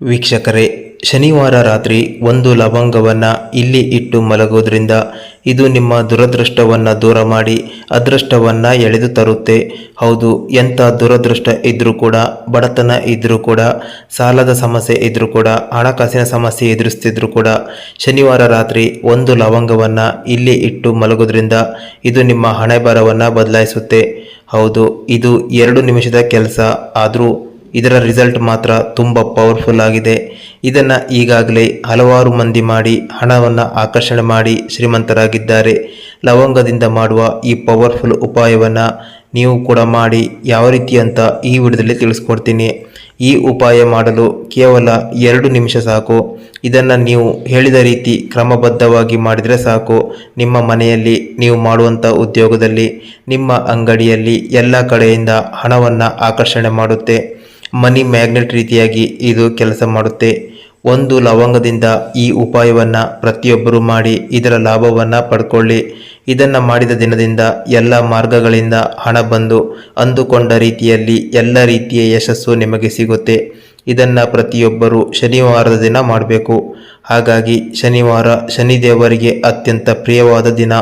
ವೀಕ್ಷಕರೇ, ಶನಿವಾರ ರಾತ್ರಿ ಒಂದು ಲವಂಗವನ್ನು ಇಲ್ಲಿ ಇಟ್ಟು ಮಲಗೋದ್ರಿಂದ ಇದು ನಿಮ್ಮ ದುರದೃಷ್ಟವನ್ನು ದೂರ ಮಾಡಿ, ಅದೃಷ್ಟವನ್ನು ಎಳೆದು ತರುತ್ತೆ. ಹೌದು, ಎಂಥ ದುರದೃಷ್ಟ ಇದ್ದರೂ ಕೂಡ, ಬಡತನ ಇದ್ದರೂ ಕೂಡ, ಸಾಲದ ಸಮಸ್ಯೆ ಇದ್ದರೂ ಕೂಡ, ಹಣಕಾಸಿನ ಸಮಸ್ಯೆ ಎದುರಿಸ್ತಿದ್ರೂ ಕೂಡ, ಶನಿವಾರ ರಾತ್ರಿ ಒಂದು ಲವಂಗವನ್ನು ಇಲ್ಲಿ ಇಟ್ಟು ಮಲಗೋದ್ರಿಂದ ಇದು ನಿಮ್ಮ ಹಣೆ ಬರವನ್ನು ಬದಲಾಯಿಸುತ್ತೆ. ಹೌದು, ಇದು ಎರಡು ನಿಮಿಷದ ಕೆಲಸ, ಆದರೂ ಇದರ ರಿಸಲ್ಟ್ ಮಾತ್ರ ತುಂಬ ಪವರ್ಫುಲ್ ಆಗಿದೆ. ಇದನ್ನು ಈಗಾಗಲೇ ಹಲವಾರು ಮಂದಿ ಮಾಡಿ ಹಣವನ್ನು ಆಕರ್ಷಣೆ ಮಾಡಿ ಶ್ರೀಮಂತರಾಗಿದ್ದಾರೆ. ಲವಂಗದಿಂದ ಮಾಡುವ ಈ ಪವರ್ಫುಲ್ ಉಪಾಯವನ್ನು ನೀವು ಕೂಡ ಮಾಡಿ ಯಾವ ರೀತಿ ಅಂತ ಈ ವಿಡಿಯೋದಲ್ಲಿ ತಿಳಿಸ್ಕೊಡ್ತೀನಿ. ಈ ಉಪಾಯ ಮಾಡಲು ಕೇವಲ ಎರಡು ನಿಮಿಷ ಸಾಕು. ಇದನ್ನು ನೀವು ಹೇಳಿದ ರೀತಿ ಕ್ರಮಬದ್ಧವಾಗಿ ಮಾಡಿದರೆ ಸಾಕು. ನಿಮ್ಮ ಮನೆಯಲ್ಲಿ ನೀವು ಮಾಡುವಂಥ ಉದ್ಯೋಗದಲ್ಲಿ, ನಿಮ್ಮ ಅಂಗಡಿಯಲ್ಲಿ ಎಲ್ಲ ಕಡೆಯಿಂದ ಹಣವನ್ನು ಆಕರ್ಷಣೆ ಮಾಡುತ್ತೆ. ಮನಿ ಮ್ಯಾಗ್ನೆಟ್ ರೀತಿಯಾಗಿ ಇದು ಕೆಲಸ ಮಾಡುತ್ತೆ. ಒಂದು ಲವಂಗದಿಂದ ಈ ಉಪಾಯವನ್ನು ಪ್ರತಿಯೊಬ್ಬರು ಮಾಡಿ ಇದರ ಲಾಭವನ್ನು ಪಡ್ಕೊಳ್ಳಿ. ಇದನ್ನು ಮಾಡಿದ ದಿನದಿಂದ ಎಲ್ಲ ಮಾರ್ಗಗಳಿಂದ ಹಣ ಬಂದು ಅಂದುಕೊಂಡ ರೀತಿಯಲ್ಲಿ ಎಲ್ಲ ರೀತಿಯ ಯಶಸ್ಸು ನಿಮಗೆ ಸಿಗುತ್ತೆ. ಇದನ್ನು ಪ್ರತಿಯೊಬ್ಬರು ಶನಿವಾರದ ದಿನ ಮಾಡಬೇಕು. ಹಾಗಾಗಿ ಶನಿವಾರ ಶನಿದೇವರಿಗೆ ಅತ್ಯಂತ ಪ್ರಿಯವಾದ ದಿನ.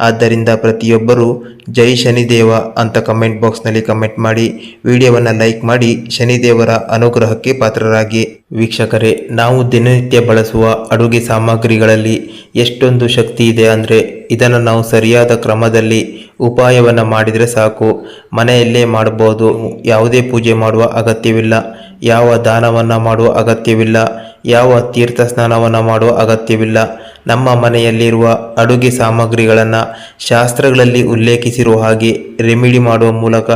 ಆದ್ದರಿಂದ ಪ್ರತಿಯೊಬ್ಬರು ಜೈ ಶನಿದೇವ ಅಂತ ಕಮೆಂಟ್ ಬಾಕ್ಸ್ನಲ್ಲಿ ಕಮೆಂಟ್ ಮಾಡಿ, ವಿಡಿಯೋವನ್ನು ಲೈಕ್ ಮಾಡಿ, ಶನಿದೇವರ ಅನುಗ್ರಹಕ್ಕೆ ಪಾತ್ರರಾಗಿ. ವೀಕ್ಷಕರೇ, ನಾವು ದಿನನಿತ್ಯ ಬಳಸುವ ಅಡುಗೆ ಸಾಮಗ್ರಿಗಳಲ್ಲಿ ಎಷ್ಟೊಂದು ಶಕ್ತಿ ಇದೆ ಅಂದರೆ ಇದನ್ನು ನಾವು ಸರಿಯಾದ ಕ್ರಮದಲ್ಲಿ ಉಪಾಯವನ್ನು ಮಾಡಿದರೆ ಸಾಕು. ಮನೆಯಲ್ಲೇ ಮಾಡಬಹುದು ಯಾವುದೇ ಪೂಜೆ ಮಾಡುವ ಅಗತ್ಯವಿಲ್ಲ. ಯಾವ ದಾನವನ್ನು ಮಾಡುವ ಅಗತ್ಯವಿಲ್ಲ, ಯಾವ ತೀರ್ಥ ಸ್ನಾನವನ್ನು ಮಾಡುವ ಅಗತ್ಯವಿಲ್ಲ. ನಮ್ಮ ಮನೆಯಲ್ಲಿರುವ ಅಡುಗೆ ಸಾಮಗ್ರಿಗಳನ್ನು ಶಾಸ್ತ್ರಗಳಲ್ಲಿ ಉಲ್ಲೇಖಿಸಿರುವ ಹಾಗೆ ರೆಮಿಡಿ ಮಾಡುವ ಮೂಲಕ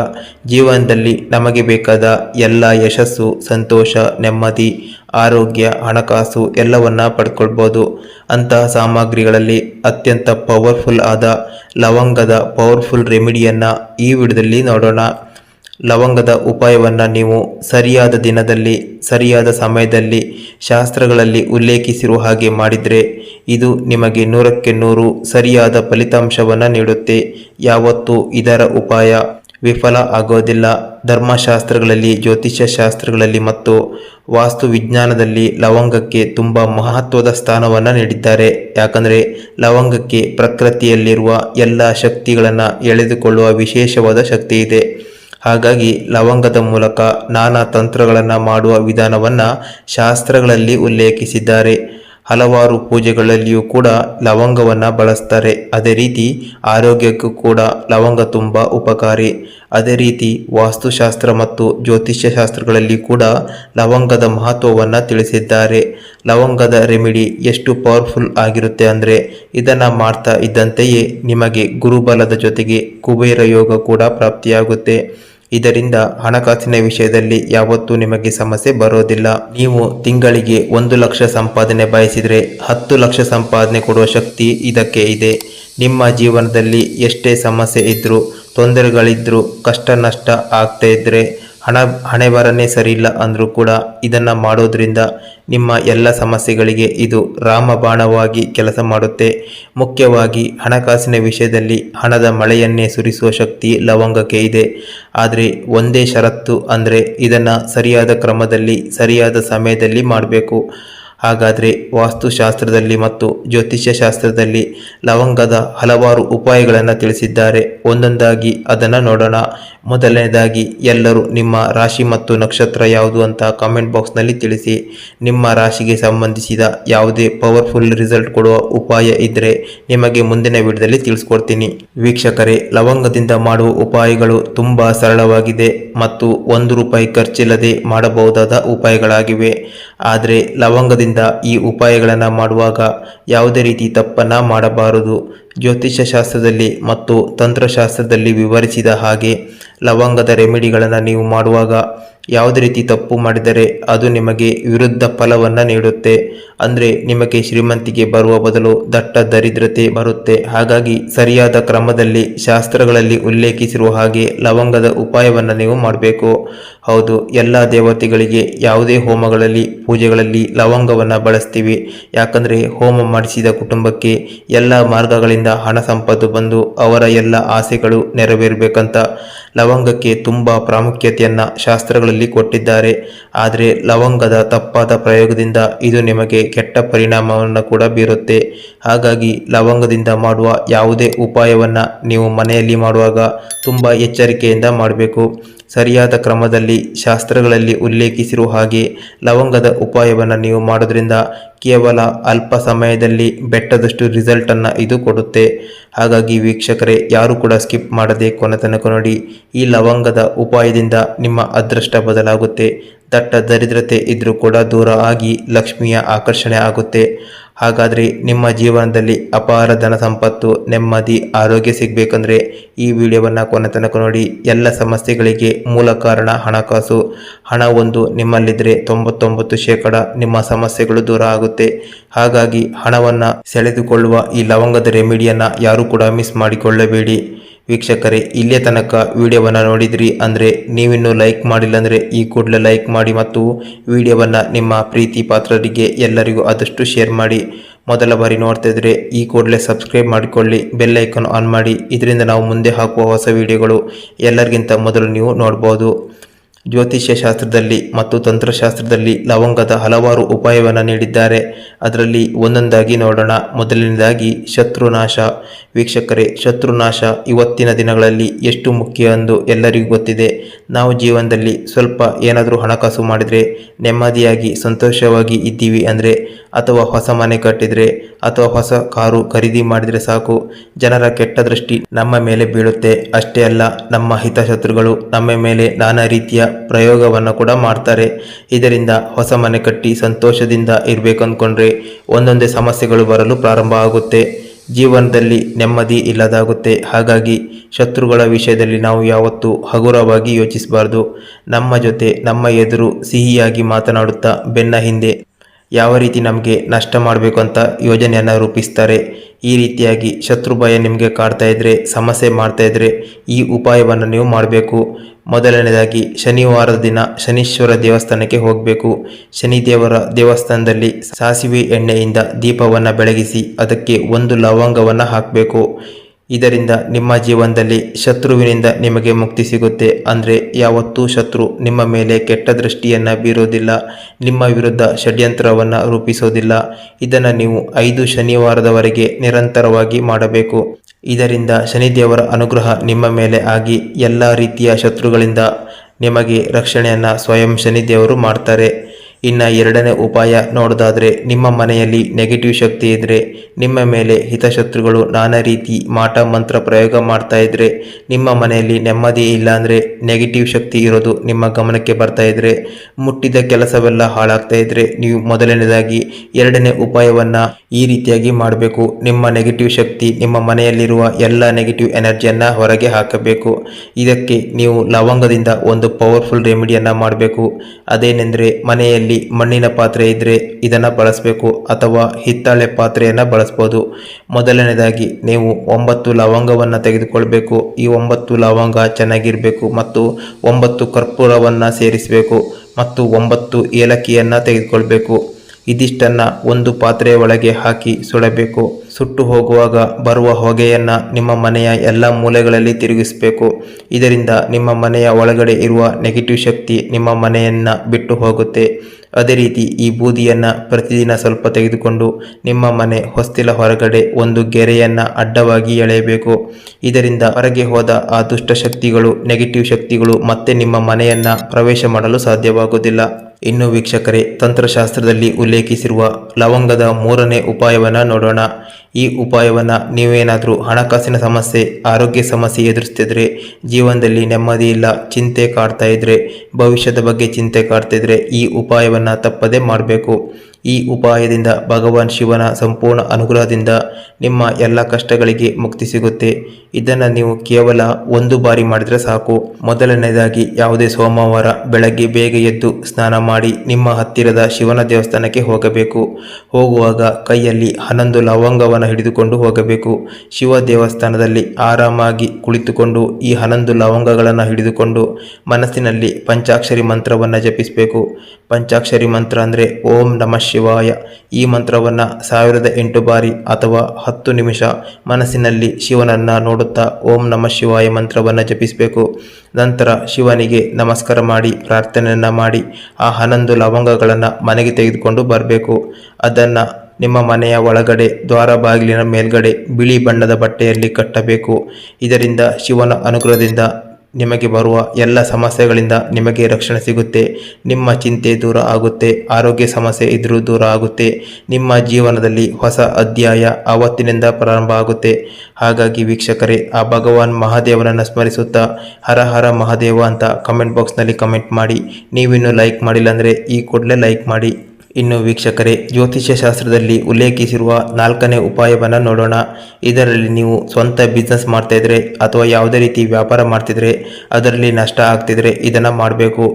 ಜೀವನದಲ್ಲಿ ನಮಗೆ ಬೇಕಾದ ಎಲ್ಲ ಯಶಸ್ಸು, ಸಂತೋಷ, ನೆಮ್ಮದಿ, ಆರೋಗ್ಯ, ಹಣಕಾಸು ಎಲ್ಲವನ್ನ ಪಡ್ಕೊಳ್ಬೋದು. ಅಂತಹ ಸಾಮಗ್ರಿಗಳಲ್ಲಿ ಅತ್ಯಂತ ಪವರ್ಫುಲ್ ಆದ ಲವಂಗದ ಪವರ್ಫುಲ್ ರೆಮಿಡಿಯನ್ನು ಈ ವಿಡಿಯೋದಲ್ಲಿ ನೋಡೋಣ. ಲವಂಗದ ಉಪಾಯವನ್ನು ನೀವು ಸರಿಯಾದ ದಿನದಲ್ಲಿ, ಸರಿಯಾದ ಸಮಯದಲ್ಲಿ, ಶಾಸ್ತ್ರಗಳಲ್ಲಿ ಉಲ್ಲೇಖಿಸಿರುವ ಹಾಗೆ ಮಾಡಿದರೆ ಇದು ನಿಮಗೆ ನೂರಕ್ಕೆ ನೂರು ಸರಿಯಾದ ಫಲಿತಾಂಶವನ್ನು ನೀಡುತ್ತೆ. ಯಾವತ್ತೂ ಇದರ ಉಪಾಯ ವಿಫಲ ಆಗೋದಿಲ್ಲ. ಧರ್ಮಶಾಸ್ತ್ರಗಳಲ್ಲಿ ಜ್ಯೋತಿಷ್ಯ ಶಾಸ್ತ್ರಗಳಲ್ಲಿ ಮತ್ತು ವಾಸ್ತು ವಿಜ್ಞಾನದಲ್ಲಿ ಲವಂಗಕ್ಕೆ ತುಂಬ ಮಹತ್ವದ ಸ್ಥಾನವನ್ನು ನೀಡಿದ್ದಾರೆ. ಯಾಕಂದರೆ ಲವಂಗಕ್ಕೆ ಪ್ರಕೃತಿಯಲ್ಲಿರುವ ಎಲ್ಲ ಶಕ್ತಿಗಳನ್ನು ಎಳೆದುಕೊಳ್ಳುವ ವಿಶೇಷವಾದ ಶಕ್ತಿ ಇದೆ. ಹಾಗಾಗಿ ಲವಂಗದ ಮೂಲಕ ನಾನಾ ತಂತ್ರಗಳನ್ನು ಮಾಡುವ ವಿಧಾನವನ್ನು ಶಾಸ್ತ್ರಗಳಲ್ಲಿ ಉಲ್ಲೇಖಿಸಿದ್ದಾರೆ. ಹಲವಾರು ಪೂಜೆಗಳಲ್ಲಿಯೂ ಕೂಡ ಲವಂಗವನ್ನು ಬಳಸ್ತಾರೆ. ಅದೇ ರೀತಿ ಆರೋಗ್ಯಕ್ಕೂ ಕೂಡ ಲವಂಗ ತುಂಬ ಉಪಕಾರಿ. ಅದೇ ರೀತಿ ವಾಸ್ತುಶಾಸ್ತ್ರ ಮತ್ತು ಜ್ಯೋತಿಷ್ಯ ಶಾಸ್ತ್ರಗಳಲ್ಲಿ ಕೂಡ ಲವಂಗದ ಮಹತ್ವವನ್ನು ತಿಳಿಸಿದ್ದಾರೆ. ಲವಂಗದ ರೆಮಿಡಿ ಎಷ್ಟು ಪವರ್ಫುಲ್ ಆಗಿರುತ್ತೆ ಅಂದರೆ ಇದನ್ನು ಮಾಡ್ತಾ ಇದ್ದಂತೆಯೇ ನಿಮಗೆ ಗುರುಬಲದ ಜೊತೆಗೆ ಕುಬೇರ ಯೋಗ ಕೂಡ ಪ್ರಾಪ್ತಿಯಾಗುತ್ತೆ. ಇದರಿಂದ ಹಣಕಾಸಿನ ವಿಷಯದಲ್ಲಿ ಯಾವತ್ತೂ ನಿಮಗೆ ಸಮಸ್ಯೆ ಬರೋದಿಲ್ಲ. ನೀವು ತಿಂಗಳಿಗೆ ಒಂದು ಲಕ್ಷ ಸಂಪಾದನೆ ಬಯಸಿದರೆ ಹತ್ತು ಲಕ್ಷ ಸಂಪಾದನೆ ಕೊಡುವ ಶಕ್ತಿ ಇದಕ್ಕೆ ಇದೆ. ನಿಮ್ಮ ಜೀವನದಲ್ಲಿ ಎಷ್ಟೇ ಸಮಸ್ಯೆ ಇದ್ದರೂ ತೊಂದರೆಗಳಿದ್ದರೂ ಕಷ್ಟ ನಷ್ಟ ಆಗ್ತಾ ಇದ್ದರೆ ಹಣ, ಹಣೆ ಬರನೇ ಸರಿಯಿಲ್ಲ ಅಂದರೂ ಕೂಡ ಇದನ್ನು ಮಾಡೋದ್ರಿಂದ ನಿಮ್ಮ ಎಲ್ಲ ಸಮಸ್ಯೆಗಳಿಗೆ ಇದು ರಾಮಬಾಣವಾಗಿ ಕೆಲಸ ಮಾಡುತ್ತೆ. ಮುಖ್ಯವಾಗಿ ಹಣಕಾಸಿನ ವಿಷಯದಲ್ಲಿ ಹಣದ ಮಳೆಯನ್ನೇ ಸುರಿಸುವ ಶಕ್ತಿ ಲವಂಗಕ್ಕೆ ಇದೆ. ಆದರೆ ಒಂದೇ ಷರತ್ತು ಅಂದರೆ ಇದನ್ನು ಸರಿಯಾದ ಕ್ರಮದಲ್ಲಿ, ಸರಿಯಾದ ಸಮಯದಲ್ಲಿ ಮಾಡಬೇಕು. ಹಾಗಾದರೆ ವಾಸ್ತುಶಾಸ್ತ್ರದಲ್ಲಿ ಮತ್ತು ಜ್ಯೋತಿಷ್ಯ ಶಾಸ್ತ್ರದಲ್ಲಿ ಲವಂಗದ ಹಲವಾರು ಉಪಾಯಗಳನ್ನು ತಿಳಿಸಿದ್ದಾರೆ. ಒಂದೊಂದಾಗಿ ಅದನ್ನು ನೋಡೋಣ. ಮೊದಲನೇದಾಗಿ ಎಲ್ಲರೂ ನಿಮ್ಮ ರಾಶಿ ಮತ್ತು ನಕ್ಷತ್ರ ಯಾವುದು ಅಂತ ಕಾಮೆಂಟ್ ಬಾಕ್ಸ್ನಲ್ಲಿ ತಿಳಿಸಿ. ನಿಮ್ಮ ರಾಶಿಗೆ ಸಂಬಂಧಿಸಿದ ಯಾವುದೇ ಪವರ್ಫುಲ್ ರಿಸಲ್ಟ್ ಕೊಡುವ ಉಪಾಯ ಇದ್ದರೆ ನಿಮಗೆ ಮುಂದಿನ ವಿಡಿಯೋದಲ್ಲಿ ತಿಳಿಸ್ಕೊಡ್ತೀನಿ. ವೀಕ್ಷಕರೇ, ಲವಂಗದಿಂದ ಮಾಡುವ ಉಪಾಯಗಳು ತುಂಬ ಸರಳವಾಗಿದೆ ಮತ್ತು ಒಂದು ರೂಪಾಯಿ ಖರ್ಚಿಲ್ಲದೆ ಮಾಡಬಹುದಾದ ಉಪಾಯಗಳಾಗಿವೆ. ಆದರೆ ಲವಂಗದಿಂದ ಈ ಉಪಾಯಗಳನ್ನು ಮಾಡುವಾಗ ಯಾವುದೇ ರೀತಿ ತಪ್ಪನ್ನು ಮಾಡಬಾರದು. ಜ್ಯೋತಿಷ್ಯ ಶಾಸ್ತ್ರದಲ್ಲಿ ಮತ್ತು ತಂತ್ರಶಾಸ್ತ್ರದಲ್ಲಿ ವಿವರಿಸಿದ ಹಾಗೆ ಲವಂಗದ ರೆಮಿಡಿಗಳನ್ನು ನೀವು ಮಾಡುವಾಗ ಯಾವುದೇ ರೀತಿ ತಪ್ಪು ಮಾಡಿದರೆ ಅದು ನಿಮಗೆ ವಿರುದ್ಧ ಫಲವನ್ನು ನೀಡುತ್ತೆ. ಅಂದ್ರೆ ನಿಮಗೆ ಶ್ರೀಮಂತಿಗೆ ಬರುವ ಬದಲು ದಟ್ಟ ದರಿದ್ರತೆ ಬರುತ್ತೆ. ಹಾಗಾಗಿ ಸರಿಯಾದ ಕ್ರಮದಲ್ಲಿ ಶಾಸ್ತ್ರಗಳಲ್ಲಿ ಉಲ್ಲೇಖಿಸಿರುವ ಹಾಗೆ ಲವಂಗದ ಉಪಾಯವನ್ನು ನೀವು ಮಾಡಬೇಕು. ಹೌದು, ಎಲ್ಲ ದೇವತೆಗಳಿಗೆ ಯಾವುದೇ ಹೋಮಗಳಲ್ಲಿ, ಪೂಜೆಗಳಲ್ಲಿ ಲವಂಗವನ್ನು ಬಳಸ್ತೀವಿ. ಯಾಕಂದ್ರೆ ಹೋಮ ಮಾಡಿಸಿದ ಕುಟುಂಬಕ್ಕೆ ಎಲ್ಲ ಮಾರ್ಗಗಳಿಂದ ಹಣ ಸಂಪತ್ತು ಬಂದು ಅವರ ಎಲ್ಲ ಆಸೆಗಳು ನೆರವೇರಬೇಕಂತ ಲವಂಗಕ್ಕೆ ತುಂಬ ಪ್ರಾಮುಖ್ಯತೆಯನ್ನು ಶಾಸ್ತ್ರಗಳಲ್ಲಿ ಕೊಟ್ಟಿದ್ದಾರೆ. ಆದರೆ ಲವಂಗದ ತಪ್ಪಾದ ಪ್ರಯೋಗದಿಂದ ಇದು ನಿಮಗೆ ಕೆಟ್ಟ ಪರಿಣಾಮವನ್ನು ಕೂಡ ಬೀರುತ್ತೆ. ಹಾಗಾಗಿ ಲವಂಗದಿಂದ ಮಾಡುವ ಯಾವುದೇ ಉಪಾಯವನ್ನು ನೀವು ಮನೆಯಲ್ಲಿ ಮಾಡುವಾಗ ತುಂಬ ಎಚ್ಚರಿಕೆಯಿಂದ ಮಾಡಬೇಕು. ಸರಿಯಾದ ಕ್ರಮದಲ್ಲಿ ಶಾಸ್ತ್ರಗಳಲ್ಲಿ ಉಲ್ಲೇಖಿಸಿರುವ ಹಾಗೆ ಲವಂಗದ ಉಪಾಯವನ್ನು ನೀವು ಮಾಡೋದ್ರಿಂದ ಕೇವಲ ಅಲ್ಪ ಸಮಯದಲ್ಲಿ ಬೆಟ್ಟದಷ್ಟು ರಿಸಲ್ಟನ್ನು ಇದು ಕೊಡುತ್ತೆ. ಹಾಗಾಗಿ ವೀಕ್ಷಕರೇ, ಯಾರು ಕೂಡ ಸ್ಕಿಪ್ ಮಾಡದೆ ಕೊನೆ ತನಕ ನೋಡಿ ಈ ಲವಂಗದ ಉಪಾಯದಿಂದ ನಿಮ್ಮ ಅದೃಷ್ಟ ಬದಲಾಗುತ್ತೆ. ದಟ್ಟ ದರಿದ್ರತೆ ಇದ್ರೂ ಕೂಡ ದೂರ ಆಗಿ ಲಕ್ಷ್ಮಿಯ ಆಕರ್ಷಣೆ ಆಗುತ್ತೆ. ಹಾಗಾದರೆ ನಿಮ್ಮ ಜೀವನದಲ್ಲಿ ಅಪಾರ ಧನ ಸಂಪತ್ತು, ನೆಮ್ಮದಿ, ಆರೋಗ್ಯ ಸಿಗಬೇಕಂದ್ರೆ ಈ ವಿಡಿಯೋವನ್ನು ಕೊನೆ ತನಕ ನೋಡಿ. ಎಲ್ಲ ಸಮಸ್ಯೆಗಳಿಗೆ ಮೂಲ ಕಾರಣ ಹಣಕಾಸು. ಹಣ ಒಂದು ನಿಮ್ಮಲ್ಲಿದ್ದರೆ ತೊಂಬತ್ತೊಂಬತ್ತು ಶೇಕಡ ನಿಮ್ಮ ಸಮಸ್ಯೆಗಳು ದೂರ ಆಗುತ್ತೆ. ಹಾಗಾಗಿ ಹಣವನ್ನು ಸೆಳೆದುಕೊಳ್ಳುವ ಈ ಲವಂಗದ ರೆಮಿಡಿಯನ್ನು ಯಾರೂ ಕೂಡ ಮಿಸ್ ಮಾಡಿಕೊಳ್ಳಬೇಡಿ. ವೀಕ್ಷಕರೇ, ಇಲ್ಲೇ ತನಕ ವಿಡಿಯೋವನ್ನು ನೋಡಿದ್ರಿ ಅಂದರೆ ನೀವಿನ್ನೂ ಲೈಕ್ ಮಾಡಿಲ್ಲ ಅಂದರೆ ಈ ಕೂಡಲೇ ಲೈಕ್ ಮಾಡಿ ಮತ್ತು ವಿಡಿಯೋವನ್ನು ನಿಮ್ಮ ಪ್ರೀತಿ ಪಾತ್ರರಿಗೆ ಎಲ್ಲರಿಗೂ ಆದಷ್ಟು ಶೇರ್ ಮಾಡಿ. ಮೊದಲ ಬಾರಿ ನೋಡ್ತಾ ಇದ್ರೆ ಈ ಕೂಡಲೇ ಸಬ್ಸ್ಕ್ರೈಬ್ ಮಾಡಿಕೊಳ್ಳಿ, ಬೆಲ್ ಐಕನ್ ಆನ್ ಮಾಡಿ. ಇದರಿಂದ ನಾವು ಮುಂದೆ ಹಾಕುವ ಹೊಸ ವಿಡಿಯೋಗಳು ಎಲ್ಲರಿಗಿಂತ ಮೊದಲು ನೀವು ನೋಡ್ಬೋದು. ಜ್ಯೋತಿಷ್ಯ ಶಾಸ್ತ್ರದಲ್ಲಿ ಮತ್ತು ತಂತ್ರಶಾಸ್ತ್ರದಲ್ಲಿ ಲವಂಗದ ಹಲವಾರು ಉಪಾಯವನ್ನು ನೀಡಿದ್ದಾರೆ. ಅದರಲ್ಲಿ ಒಂದೊಂದಾಗಿ ನೋಡೋಣ. ಮೊದಲನೇದಾಗಿ ಶತ್ರುನಾಶ. ವೀಕ್ಷಕರೇ, ಶತ್ರುನಾಶ ಇವತ್ತಿನ ದಿನಗಳಲ್ಲಿ ಎಷ್ಟು ಮುಖ್ಯ ಎಂದು ಎಲ್ಲರಿಗೂ ಗೊತ್ತಿದೆ. ನಾವು ಜೀವನದಲ್ಲಿ ಸ್ವಲ್ಪ ಏನಾದರೂ ಹಣಕಾಸು ಮಾಡಿದರೆ ನೆಮ್ಮದಿಯಾಗಿ, ಸಂತೋಷವಾಗಿ ಇದ್ದೀವಿ ಅಂದರೆ ಅಥವಾ ಹೊಸ ಮನೆ ಕಟ್ಟಿದರೆ ಅಥವಾ ಹೊಸ ಕಾರು ಖರೀದಿ ಮಾಡಿದರೆ ಸಾಕು. ಜನರ ಕೆಟ್ಟ ದೃಷ್ಟಿ ನಮ್ಮ ಮೇಲೆ ಬೀಳುತ್ತೆ. ಅಷ್ಟೇ ಅಲ್ಲ, ನಮ್ಮ ಹಿತಶತ್ರುಗಳು ನಮ್ಮ ಮೇಲೆ ನಾನಾ ರೀತಿಯ ಪ್ರಯೋಗವನ್ನು ಕೂಡ ಮಾಡ್ತಾರೆ. ಇದರಿಂದ ಹೊಸ ಮನೆ ಕಟ್ಟಿ ಸಂತೋಷದಿಂದ ಇರಬೇಕು ಅಂದ್ಕೊಂಡ್ರೆ ಒಂದೊಂದೇ ಸಮಸ್ಯೆಗಳು ಬರಲು ಪ್ರಾರಂಭ ಆಗುತ್ತೆ. ಜೀವನದಲ್ಲಿ ನೆಮ್ಮದಿ ಇಲ್ಲದಾಗುತ್ತೆ. ಹಾಗಾಗಿ ಶತ್ರುಗಳ ವಿಷಯದಲ್ಲಿ ನಾವು ಯಾವತ್ತೂ ಹಗುರವಾಗಿ ಯೋಚಿಸಬಾರ್ದು. ನಮ್ಮ ಜೊತೆ ನಮ್ಮ ಎದುರು ಸಿಹಿಯಾಗಿ ಮಾತನಾಡುತ್ತಾ ಬೆನ್ನ ಹಿಂದೆ ಯಾವ ರೀತಿ ನಮಗೆ ನಷ್ಟ ಮಾಡಬೇಕು ಅಂತ ಯೋಜನೆಯನ್ನು ರೂಪಿಸ್ತಾರೆ, ಈ ರೀತಿಯಾಗಿ ಶತ್ರು ಭಯ ನಿಮಗೆ ಕಾಡ್ತಾ ಇದ್ದರೆ ಸಮಸ್ಯೆ ಮಾಡ್ತಾ ಇದ್ದರೆ ಈ ಉಪಾಯವನ್ನು ನೀವು ಮಾಡಬೇಕು. ಮೊದಲನೇದಾಗಿ ಶನಿವಾರದ ದಿನ ಶನೀಶ್ವರ ದೇವಸ್ಥಾನಕ್ಕೆ ಹೋಗಬೇಕು. ಶನಿದೇವರ ದೇವಸ್ಥಾನದಲ್ಲಿ ಸಾಸಿವೆ ಎಣ್ಣೆಯಿಂದ ದೀಪವನ್ನು ಬೆಳಗಿಸಿ ಅದಕ್ಕೆ ಒಂದು ಲವಂಗವನ್ನು ಹಾಕಬೇಕು. ಇದರಿಂದ ನಿಮ್ಮ ಜೀವನದಲ್ಲಿ ಶತ್ರುವಿನಿಂದ ನಿಮಗೆ ಮುಕ್ತಿ ಸಿಗುತ್ತೆ. ಅಂದರೆ ಯಾವತ್ತೂ ಶತ್ರು ನಿಮ್ಮ ಮೇಲೆ ಕೆಟ್ಟ ದೃಷ್ಟಿಯನ್ನು ಬೀರೋದಿಲ್ಲ, ನಿಮ್ಮ ವಿರುದ್ಧ ಷಡ್ಯಂತ್ರವನ್ನು ರೂಪಿಸೋದಿಲ್ಲ. ಇದನ್ನು ನೀವು ಐದು ಶನಿವಾರದವರೆಗೆ ನಿರಂತರವಾಗಿ ಮಾಡಬೇಕು. ಇದರಿಂದ ಶನಿದೇವರ ಅನುಗ್ರಹ ನಿಮ್ಮ ಮೇಲೆ ಆಗಿ ಎಲ್ಲ ರೀತಿಯ ಶತ್ರುಗಳಿಂದ ನಿಮಗೆ ರಕ್ಷಣೆಯನ್ನು ಸ್ವಯಂ ಶನಿದೇವರು ಮಾಡ್ತಾರೆ. ಇನ್ನು ಎರಡನೇ ಉಪಾಯ ನೋಡೋದಾದರೆ ನಿಮ್ಮ ಮನೆಯಲ್ಲಿ ನೆಗೆಟಿವ್ ಶಕ್ತಿ ಇದ್ದರೆ ನಿಮ್ಮ ಮೇಲೆ ಹಿತಶತ್ರುಗಳು ನಾನಾ ರೀತಿ ಮಾಟ ಮಂತ್ರ ಪ್ರಯೋಗ ಮಾಡ್ತಾ ಇದ್ದರೆ ನಿಮ್ಮ ಮನೆಯಲ್ಲಿ ನೆಮ್ಮದಿ ಇಲ್ಲ ಅಂದರೆ ನೆಗೆಟಿವ್ ಶಕ್ತಿ ಇರೋದು ನಿಮ್ಮ ಗಮನಕ್ಕೆ ಬರ್ತಾ ಇದ್ದರೆ ಮುಟ್ಟಿದ ಕೆಲಸವೆಲ್ಲ ಹಾಳಾಗ್ತಾ ಇದ್ದರೆ ನೀವು ಮೊದಲನೇದಾಗಿ ಎರಡನೇ ಉಪಾಯವನ್ನು ಈ ರೀತಿಯಾಗಿ ಮಾಡಬೇಕು. ನಿಮ್ಮ ನೆಗೆಟಿವ್ ಶಕ್ತಿ ನಿಮ್ಮ ಮನೆಯಲ್ಲಿರುವ ಎಲ್ಲ ನೆಗೆಟಿವ್ ಎನರ್ಜಿಯನ್ನು ಹೊರಗೆ ಹಾಕಬೇಕು. ಇದಕ್ಕೆ ನೀವು ಲವಂಗದಿಂದ ಒಂದು ಪವರ್ಫುಲ್ ರೆಮಿಡಿಯನ್ನು ಮಾಡಬೇಕು. ಅದೇನೆಂದರೆ ಮನೆಯಲ್ಲಿ ಮಣ್ಣಿನ ಪಾತ್ರೆ ಇದ್ದರೆ ಇದನ್ನು ಬಳಸಬೇಕು ಅಥವಾ ಹಿತ್ತಾಳೆ ಪಾತ್ರೆಯನ್ನು ಬಳಸ್ಬೋದು. ಮೊದಲನೇದಾಗಿ ನೀವು ಒಂಬತ್ತು ಲವಂಗವನ್ನು ತೆಗೆದುಕೊಳ್ಬೇಕು. ಈ ಒಂಬತ್ತು ಲವಂಗ ಚೆನ್ನಾಗಿರಬೇಕು ಮತ್ತು ಒಂಬತ್ತು ಕರ್ಪೂರವನ್ನು ಸೇರಿಸಬೇಕು ಮತ್ತು ಒಂಬತ್ತು ಏಲಕ್ಕಿಯನ್ನು ತೆಗೆದುಕೊಳ್ಬೇಕು. ಇದಿಷ್ಟನ್ನು ಒಂದು ಪಾತ್ರೆಯ ಒಳಗೆ ಹಾಕಿ ಸುಡಬೇಕು. ಸುಟ್ಟು ಹೋಗುವಾಗ ಬರುವ ಹೊಗೆಯನ್ನು ನಿಮ್ಮ ಮನೆಯ ಎಲ್ಲ ಮೂಲೆಗಳಲ್ಲಿ ತಿರುಗಿಸಬೇಕು. ಇದರಿಂದ ನಿಮ್ಮ ಮನೆಯ ಒಳಗಡೆ ಇರುವ ನೆಗೆಟಿವ್ ಶಕ್ತಿ ನಿಮ್ಮ ಮನೆಯನ್ನು ಬಿಟ್ಟು ಹೋಗುತ್ತೆ. ಅದೇ ರೀತಿ ಈ ಬೂದಿಯನ್ನು ಪ್ರತಿದಿನ ಸ್ವಲ್ಪ ತೆಗೆದುಕೊಂಡು ನಿಮ್ಮ ಮನೆ ಹೊಸ್ತಿಲ ಹೊರಗಡೆ ಒಂದು ಗೆರೆಯನ್ನು ಅಡ್ಡವಾಗಿ ಎಳೆಯಬೇಕು. ಇದರಿಂದ ಹೊರಗೆ ಹೋದ ಆ ದುಷ್ಟ ಶಕ್ತಿಗಳು ನೆಗೆಟಿವ್ ಶಕ್ತಿಗಳು ಮತ್ತೆ ನಿಮ್ಮ ಮನೆಯನ್ನು ಪ್ರವೇಶ ಮಾಡಲು ಸಾಧ್ಯವಾಗುವುದಿಲ್ಲ. ಇನ್ನು ವೀಕ್ಷಕರೇ, ತಂತ್ರಶಾಸ್ತ್ರದಲ್ಲಿ ಉಲ್ಲೇಖಿಸಿರುವ ಲವಂಗದ ಮೂರನೇ ಉಪಾಯವನ್ನು ನೋಡೋಣ. ಈ ಉಪಾಯವನ್ನು ನೀವೇನಾದರೂ ಹಣಕಾಸಿನ ಸಮಸ್ಯೆ, ಆರೋಗ್ಯ ಸಮಸ್ಯೆ ಎದುರಿಸ್ತಿದ್ರೆ, ಜೀವನದಲ್ಲಿ ನೆಮ್ಮದಿ ಇಲ್ಲ, ಚಿಂತೆ ಕಾಡ್ತಾ ಇದ್ರೆ, ಭವಿಷ್ಯದ ಬಗ್ಗೆ ಚಿಂತೆ ಕಾಡ್ತಿದ್ರೆ ಈ ಉಪಾಯವನ್ನು ತಪ್ಪದೇ ಮಾಡಬೇಕು. ಈ ಉಪಾಯದಿಂದ ಭಗವಾನ್ ಶಿವನ ಸಂಪೂರ್ಣ ಅನುಗ್ರಹದಿಂದ ನಿಮ್ಮ ಎಲ್ಲ ಕಷ್ಟಗಳಿಗೆ ಮುಕ್ತಿ ಸಿಗುತ್ತೆ. ಇದನ್ನು ನೀವು ಕೇವಲ ಒಂದು ಬಾರಿ ಮಾಡಿದರೆ ಸಾಕು. ಮೊದಲನೇದಾಗಿ ಯಾವುದೇ ಸೋಮವಾರ ಬೆಳಗ್ಗೆ ಬೇಗ ಎದ್ದು ಸ್ನಾನ ಮಾಡಿ ನಿಮ್ಮ ಹತ್ತಿರದ ಶಿವನ ದೇವಸ್ಥಾನಕ್ಕೆ ಹೋಗಬೇಕು. ಹೋಗುವಾಗ ಕೈಯಲ್ಲಿ ಹನ್ನೊಂದು ಲವಂಗವನ್ನು ಹಿಡಿದುಕೊಂಡು ಹೋಗಬೇಕು. ಶಿವ ದೇವಸ್ಥಾನದಲ್ಲಿ ಆರಾಮಾಗಿ ಕುಳಿತುಕೊಂಡು ಈ ಹನ್ನೊಂದು ಲವಂಗಗಳನ್ನು ಹಿಡಿದುಕೊಂಡು ಮನಸ್ಸಿನಲ್ಲಿ ಪಂಚಾಕ್ಷರಿ ಮಂತ್ರವನ್ನು ಜಪಿಸಬೇಕು. ಪಂಚಾಕ್ಷರಿ ಮಂತ್ರ ಅಂದರೆ ಓಂ ನಮಃ ಶಿವಾಯ. ಈ ಮಂತ್ರವನ್ನು ಸಾವಿರದ ಎಂಟು ಬಾರಿ ಅಥವಾ ಹತ್ತು ನಿಮಿಷ ಮನಸ್ಸಿನಲ್ಲಿ ಶಿವನನ್ನು ನೋಡುತ್ತಾ ಓಂ ನಮಃ ಶಿವಾಯ ಮಂತ್ರವನ್ನು ಜಪಿಸಬೇಕು. ನಂತರ ಶಿವನಿಗೆ ನಮಸ್ಕಾರ ಮಾಡಿ, ಪ್ರಾರ್ಥನೆಯನ್ನು ಮಾಡಿ, ಆ ಹನ್ನೊಂದು ಲವಂಗಗಳನ್ನು ಮನೆಗೆ ತೆಗೆದುಕೊಂಡು ಬರಬೇಕು. ಅದನ್ನು ನಿಮ್ಮ ಮನೆಯ ಒಳಗಡೆ, ದ್ವಾರ ಬಾಗಿಲಿನ ಮೇಲ್ಗಡೆ ಬಿಳಿ ಬಣ್ಣದ ಬಟ್ಟೆಯಲ್ಲಿ ಕಟ್ಟಬೇಕು. ಇದರಿಂದ ಶಿವನ ಅನುಗ್ರಹದಿಂದ ನಿಮಗೆ ಬರುವ ಎಲ್ಲ ಸಮಸ್ಯೆಗಳಿಂದ ನಿಮಗೆ ರಕ್ಷಣೆ ಸಿಗುತ್ತೆ. ನಿಮ್ಮ ಚಿಂತೆ ದೂರ ಆಗುತ್ತೆ. ಆರೋಗ್ಯ ಸಮಸ್ಯೆ ಇದ್ದರೂ ದೂರ ಆಗುತ್ತೆ. ನಿಮ್ಮ ಜೀವನದಲ್ಲಿ ಹೊಸ ಅಧ್ಯಾಯ ಆವತ್ತಿನಿಂದ ಪ್ರಾರಂಭ ಆಗುತ್ತೆ. ಹಾಗಾಗಿ ವೀಕ್ಷಕರೇ, ಆ ಭಗವಾನ್ ಮಹಾದೇವನನ್ನು ಸ್ಮರಿಸುತ್ತಾ ಹರ ಹರ ಮಹಾದೇವ ಅಂತ ಕಮೆಂಟ್ ಬಾಕ್ಸ್ನಲ್ಲಿ ಕಮೆಂಟ್ ಮಾಡಿ. ನೀವಿನ್ನೂ ಲೈಕ್ ಮಾಡಿಲ್ಲ ಅಂದರೆ ಈ ಕೂಡಲೇ ಲೈಕ್ ಮಾಡಿ. ಇನ್ನು ವೀಕ್ಷಕರೇ ಜ್ಯೋತಿಷ್ಯ ಶಾಸ್ತ್ರದಲ್ಲಿ ಉಲ್ಲೇಖಿಸಿರುವ ನಾಲ್ಕನೇ ಉಪಾಯವನ್ನು ನೋಡೋಣ. ಇದರಲ್ಲಿ ನೀವು ಸ್ವಂತ ಬಿಸ್ನೆಸ್ ಮಾಡ್ತಾಯಿದ್ರೆ ಅಥವಾ ಯಾವುದೇ ರೀತಿ ವ್ಯಾಪಾರ ಮಾಡ್ತಿದ್ರೆ ಅದರಲ್ಲಿ ನಷ್ಟ ಆಗ್ತಿದ್ರೆ ಇದನ್ನು ಮಾಡಬೇಕು.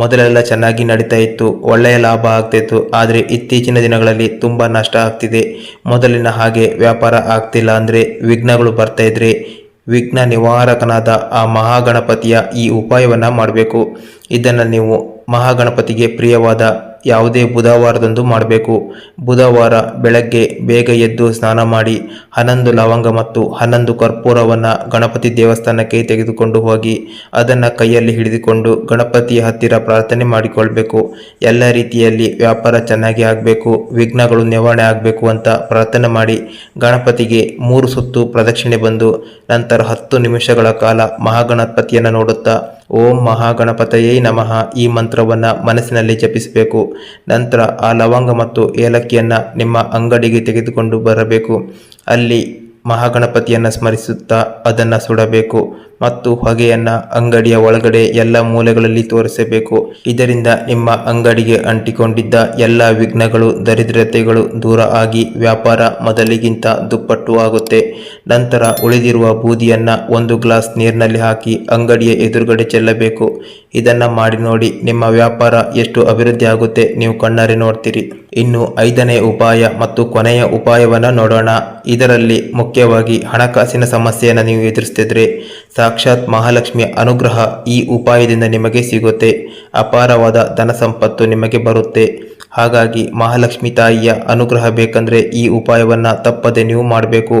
ಮೊದಲೆಲ್ಲ ಚೆನ್ನಾಗಿ ನಡೀತಾ ಇತ್ತು, ಒಳ್ಳೆಯ ಲಾಭ ಆಗ್ತಿತ್ತು, ಆದರೆ ಇತ್ತೀಚಿನ ದಿನಗಳಲ್ಲಿ ತುಂಬ ನಷ್ಟ ಆಗ್ತಿದೆ. ಮೊದಲಿನ ಹಾಗೆ ವ್ಯಾಪಾರ ಆಗ್ತಿಲ್ಲ ಅಂದರೆ ವಿಘ್ನಗಳು ಬರ್ತಾ ಇದ್ರೆ ವಿಘ್ನ ನಿವಾರಕನಾದ ಆ ಮಹಾಗಣಪತಿಯ ಈ ಉಪಾಯವನ್ನು ಮಾಡಬೇಕು. ಇದನ್ನು ನೀವು ಮಹಾಗಣಪತಿಗೆ ಪ್ರಿಯವಾದ ಯಾವುದೇ ಬುಧವಾರದಂದು ಮಾಡಬೇಕು. ಬುಧವಾರ ಬೆಳಗ್ಗೆ ಬೇಗ ಎದ್ದು ಸ್ನಾನ ಮಾಡಿ, ಹನ್ನೊಂದು ಲವಂಗ ಮತ್ತು ಹನ್ನೊಂದು ಕರ್ಪೂರವನ್ನು ಗಣಪತಿ ದೇವಸ್ಥಾನಕ್ಕೆ ತೆಗೆದುಕೊಂಡು ಹೋಗಿ, ಅದನ್ನು ಕೈಯಲ್ಲಿ ಹಿಡಿದುಕೊಂಡು ಗಣಪತಿಯ ಹತ್ತಿರ ಪ್ರಾರ್ಥನೆ ಮಾಡಿಕೊಳ್ಬೇಕು. ಎಲ್ಲ ರೀತಿಯಲ್ಲಿ ವ್ಯಾಪಾರ ಚೆನ್ನಾಗಿ ಆಗಬೇಕು, ವಿಘ್ನಗಳು ನಿವಾರಣೆ ಆಗಬೇಕು ಅಂತ ಪ್ರಾರ್ಥನೆ ಮಾಡಿ, ಗಣಪತಿಗೆ ಮೂರು ಸುತ್ತು ಪ್ರದಕ್ಷಿಣೆ ಬಂದು, ನಂತರ ಹತ್ತು ನಿಮಿಷಗಳ ಕಾಲ ಮಹಾಗಣಪತಿಯನ್ನು ನೋಡುತ್ತಾ, ಓಂ ಮಹಾಗಣಪತಯೇ ನಮಃ ಈ ಮಂತ್ರವನ್ನು ಮನಸ್ಸಿನಲ್ಲಿ ಜಪಿಸಬೇಕು. ನಂತರ ಆ ಲವಂಗ ಮತ್ತು ಏಲಕ್ಕಿಯನ್ನು ನಿಮ್ಮ ಅಂಗಡಿಗೆ ತೆಗೆದುಕೊಂಡು ಬರಬೇಕು. ಅಲ್ಲಿ ಮಹಾಗಣಪತಿಯನ್ನು ಸ್ಮರಿಸುತ್ತಾ ಅದನ್ನು ಸುಡಬೇಕು. ಮತ್ತು ಹೊಗೆಯನ್ನ ಅಂಗಡಿಯ ಒಳಗಡೆ ಎಲ್ಲ ಮೂಲೆಗಳಲ್ಲಿ ತೋರಿಸಬೇಕು. ಇದರಿಂದ ನಿಮ್ಮ ಅಂಗಡಿಗೆ ಅಂಟಿಕೊಂಡಿದ್ದ ಎಲ್ಲ ವಿಘ್ನಗಳು, ದರಿದ್ರತೆಗಳು ದೂರ ಆಗಿ ವ್ಯಾಪಾರ ಮೊದಲಿಗಿಂತ ದುಪ್ಪಟ್ಟು ಆಗುತ್ತೆ. ನಂತರ ಉಳಿದಿರುವ ಬೂದಿಯನ್ನ ಒಂದು ಗ್ಲಾಸ್ ನೀರಿನಲ್ಲಿ ಹಾಕಿ ಅಂಗಡಿಯ ಎದುರುಗಡೆ ಚೆಲ್ಲಬೇಕು. ಇದನ್ನ ಮಾಡಿ ನೋಡಿ ನಿಮ್ಮ ವ್ಯಾಪಾರ ಎಷ್ಟು ಅಭಿವೃದ್ಧಿ ಆಗುತ್ತೆ ನೀವು ಕಣ್ಣಾರೆ ನೋಡ್ತೀರಿ. ಇನ್ನು ಐದನೇ ಉಪಾಯ ಮತ್ತು ಕೊನೆಯ ಉಪಾಯವನ್ನು ನೋಡೋಣ. ಇದರಲ್ಲಿ ಮುಖ್ಯವಾಗಿ ಹಣಕಾಸಿನ ಸಮಸ್ಯೆಯನ್ನು ನೀವು ಎದುರಿಸ್ತಿದ್ರೆ ಸಾಕ್ಷಾತ್ ಮಹಾಲಕ್ಷ್ಮಿಯ ಅನುಗ್ರಹ ಈ ಉಪಾಯದಿಂದ ನಿಮಗೆ ಸಿಗುತ್ತೆ. ಅಪಾರವಾದ ಧನ ಸಂಪತ್ತು ನಿಮಗೆ ಬರುತ್ತೆ. ಹಾಗಾಗಿ ಮಹಾಲಕ್ಷ್ಮಿ ತಾಯಿಯ ಅನುಗ್ರಹ ಬೇಕಂದರೆ ಈ ಉಪಾಯವನ್ನು ತಪ್ಪದೆ ನೀವು ಮಾಡಬೇಕು.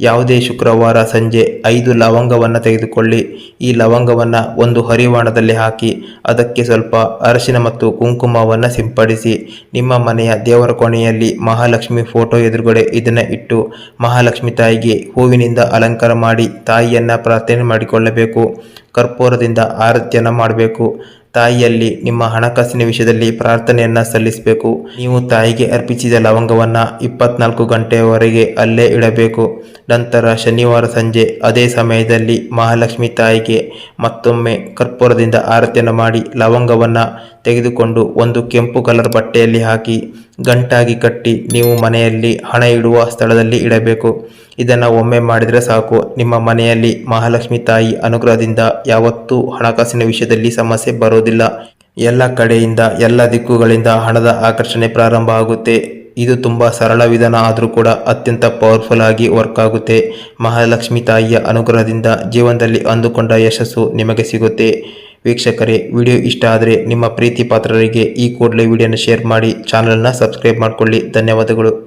ಯಾವುದೇ ಶುಕ್ರವಾರ ಸಂಜೆ ಐದು ಲವಂಗವನ್ನು ತೆಗೆದುಕೊಳ್ಳಿ. ಈ ಲವಂಗವನ್ನು ಒಂದು ಹರಿವಾಣದಲ್ಲಿ ಹಾಕಿ ಅದಕ್ಕೆ ಸ್ವಲ್ಪ ಅರಶಿನ ಮತ್ತು ಕುಂಕುಮವನ್ನು ಸಿಂಪಡಿಸಿ. ನಿಮ್ಮ ಮನೆಯ ದೇವರ ಕೋಣೆಯಲ್ಲಿ ಮಹಾಲಕ್ಷ್ಮಿ ಫೋಟೋ ಎದುರುಗಡೆ ಇದನ್ನು ಇಟ್ಟು ಮಹಾಲಕ್ಷ್ಮಿ ತಾಯಿಗೆ ಹೂವಿನಿಂದ ಅಲಂಕಾರ ಮಾಡಿ ತಾಯಿಯನ್ನು ಪ್ರಾರ್ಥನೆ ಮಾಡಿಕೊಳ್ಳಬೇಕು. ಕರ್ಪೂರದಿಂದ ಆರತಿಯನ್ನು ಮಾಡಬೇಕು. ತಾಯಿಯಲ್ಲಿ ನಿಮ್ಮ ಹಣಕಾಸಿನ ವಿಷಯದಲ್ಲಿ ಪ್ರಾರ್ಥನೆಯನ್ನ ಸಲ್ಲಿಸಬೇಕು. ನೀವು ತಾಯಿಗೆ ಅರ್ಪಿಸಿದ ಲವಂಗವನ್ನು ಇಪ್ಪತ್ನಾಲ್ಕು ಗಂಟೆಯವರೆಗೆ ಅಲ್ಲೇ ಇಡಬೇಕು. ನಂತರ ಶನಿವಾರ ಸಂಜೆ ಅದೇ ಸಮಯದಲ್ಲಿ ಮಹಾಲಕ್ಷ್ಮಿ ತಾಯಿಗೆ ಮತ್ತೊಮ್ಮೆ ಕರ್ಪೂರದಿಂದ ಆರತಿಯನ್ನು ಮಾಡಿ ಲವಂಗವನ್ನು ತೆಗೆದುಕೊಂಡು ಒಂದು ಕೆಂಪು ಕಲರ್ ಬಟ್ಟೆಯಲ್ಲಿ ಹಾಕಿ ಗಂಟಾಗಿ ಕಟ್ಟಿ ನೀವು ಮನೆಯಲ್ಲಿ ಹಣ ಇಡುವ ಸ್ಥಳದಲ್ಲಿ ಇಡಬೇಕು. ಇದನ್ನು ಒಮ್ಮೆ ಮಾಡಿದರೆ ಸಾಕು. ನಿಮ್ಮ ಮನೆಯಲ್ಲಿ ಮಹಾಲಕ್ಷ್ಮಿ ತಾಯಿ ಅನುಗ್ರಹದಿಂದ ಯಾವತ್ತೂ ಹಣಕಾಸಿನ ವಿಷಯದಲ್ಲಿ ಸಮಸ್ಯೆ ಬರೋದಿಲ್ಲ. ಎಲ್ಲ ಕಡೆಯಿಂದ, ಎಲ್ಲ ದಿಕ್ಕುಗಳಿಂದ ಹಣದ ಆಕರ್ಷಣೆ ಪ್ರಾರಂಭ ಆಗುತ್ತೆ. ಇದು ತುಂಬ ಸರಳ ವಿಧಾನ ಆದರೂ ಕೂಡ ಅತ್ಯಂತ ಪವರ್ಫುಲ್ ಆಗಿ ವರ್ಕ್ ಆಗುತ್ತೆ. ಮಹಾಲಕ್ಷ್ಮಿ ತಾಯಿಯ ಅನುಗ್ರಹದಿಂದ ಜೀವನದಲ್ಲಿ ಅಂದುಕೊಂಡ ಯಶಸ್ಸು ನಿಮಗೆ ಸಿಗುತ್ತೆ. ವೀಕ್ಷಕರೇ, ವಿಡಿಯೋ ಇಷ್ಟ ಆದರೆ ನಿಮ್ಮ ಪ್ರೀತಿ ಪಾತ್ರರಿಗೆ ಈ ಕೂಡಲೇ ವಿಡಿಯೋನ ಶೇರ್ ಮಾಡಿ, ಚಾನಲ್ನ ಸಬ್ಸ್ಕ್ರೈಬ್ ಮಾಡಿಕೊಳ್ಳಿ. ಧನ್ಯವಾದಗಳು.